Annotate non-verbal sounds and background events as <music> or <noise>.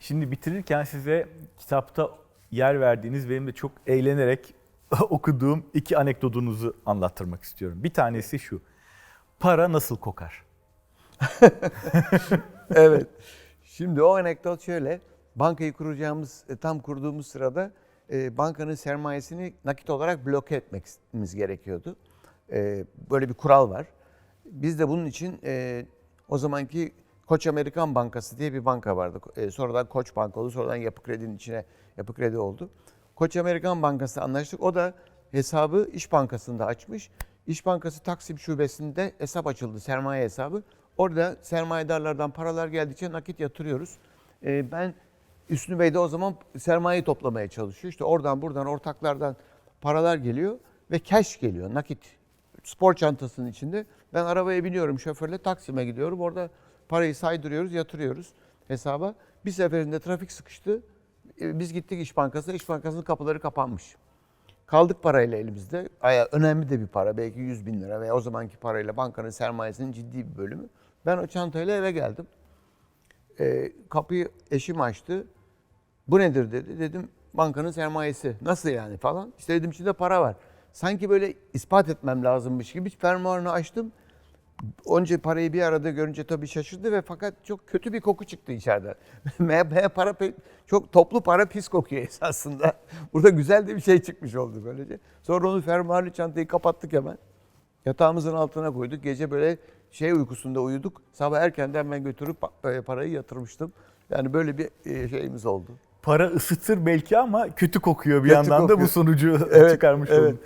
Şimdi bitirirken size kitapta yer verdiğiniz benim de çok eğlenerek <laughs> okuduğum iki anekdotunuzu anlattırmak istiyorum. Bir tanesi şu. Para nasıl kokar? <laughs> evet. Şimdi o anekdot şöyle. Bankayı kuracağımız, e, tam kurduğumuz sırada e, bankanın sermayesini nakit olarak bloke etmemiz gerekiyordu. E, böyle bir kural var. Biz de bunun için o zamanki Koç Amerikan Bankası diye bir banka vardı. E, sonradan Koç Bank oldu, sonradan Yapı Kredi'nin içine Yapı Kredi oldu. Koç Amerikan Bankası anlaştık. O da hesabı İş Bankası'nda açmış. İş Bankası Taksim Şubesi'nde hesap açıldı, sermaye hesabı. Orada sermayedarlardan paralar geldikçe nakit yatırıyoruz. Ee, ben Üstü Bey de o zaman sermayeyi toplamaya çalışıyor. İşte oradan buradan ortaklardan paralar geliyor ve cash geliyor, nakit. Spor çantasının içinde. Ben arabaya biniyorum şoförle Taksim'e gidiyorum. Orada parayı saydırıyoruz, yatırıyoruz hesaba. Bir seferinde trafik sıkıştı. Ee, Biz gittik İş Bankası'na. İş Bankası'nın kapıları kapanmış. Kaldık parayla elimizde. Aya önemli de bir para. Belki 100 bin lira veya o zamanki parayla bankanın sermayesinin ciddi bir bölümü. Ben o çantayla eve geldim. Ee, kapıyı eşim açtı. Bu nedir dedi. Dedim bankanın sermayesi. Nasıl yani falan. İşte dedim içinde para var. Sanki böyle ispat etmem lazımmış gibi fermuarını açtım. Onca parayı bir arada görünce tabii şaşırdı ve fakat çok kötü bir koku çıktı içeriden. <laughs> MHP para çok toplu para pis kokuyor esasında. <laughs> Burada güzel de bir şey çıkmış oldu böylece. Sonra onu fermuarlı çantayı kapattık hemen. Yatağımızın altına koyduk. Gece böyle şey uykusunda uyuduk. Sabah erkenden hemen götürüp parayı yatırmıştım. Yani böyle bir e, şeyimiz oldu. Para ısıtır belki ama kötü kokuyor bir Kötü yandan da kokuyor. bu sonucu Evet, çıkarmış evet. oldum.